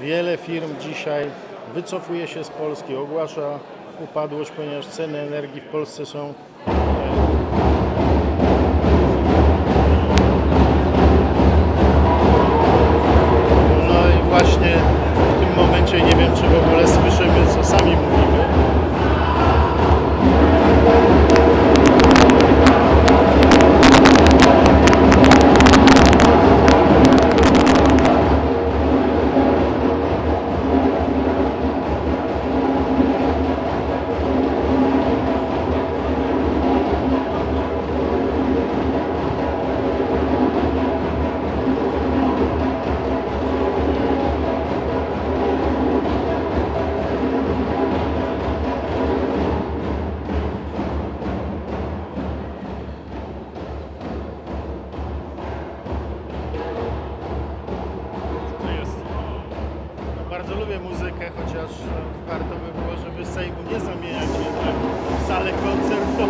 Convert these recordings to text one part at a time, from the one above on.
Wiele firm dzisiaj wycofuje się z Polski, ogłasza upadłość, ponieważ ceny energii w Polsce są bardzo lubię muzykę, chociaż e, warto by było, żeby Sejmu nie zamieniać jednak w salę koncertową.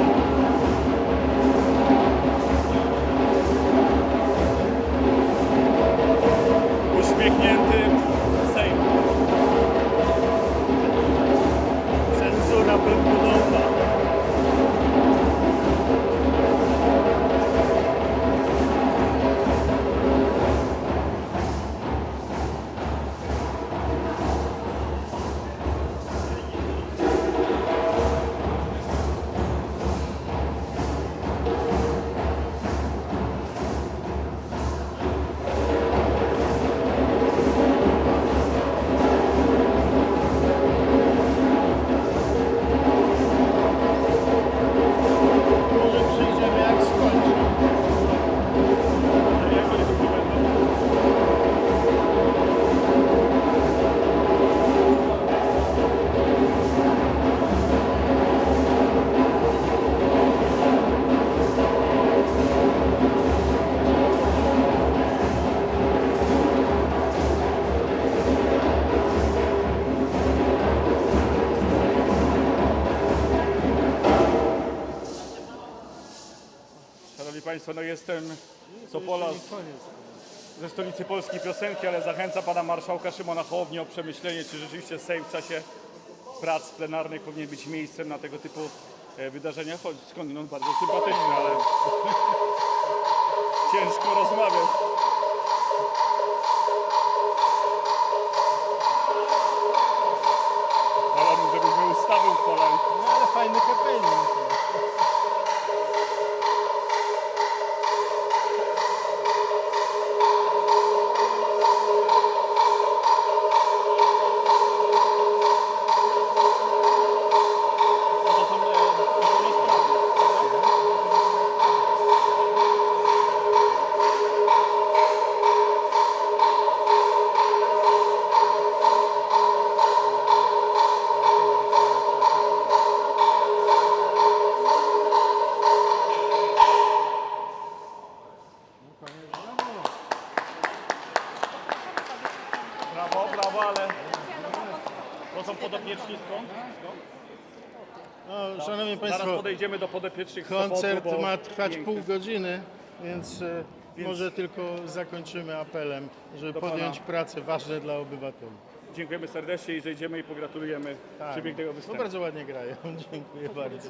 Państwo, no jestem z Opola, z- ze stolicy polskiej piosenki, ale zachęcam Pana Marszałka Szymona Hołownię o przemyślenie, czy rzeczywiście Sejm w czasie prac plenarnych powinien być miejscem na tego typu e, wydarzenia. Choć skądinąd bardzo sympatyczny, ale ciężko rozmawiać. Brawo, ale to są podopieczni skąd? No, szanowni Zaraz Państwo, podejdziemy do podopiecznych koncert Sopotu, bo ma trwać pół godziny, więc, e, Więc- może tylko zakończymy apelem, żeby Do pana. podjąć prace ważne dla obywateli. Dziękujemy serdecznie i zejdziemy i pogratulujemy Tak. przepięknego No występu. bardzo ładnie grają, dziękuję bardzo.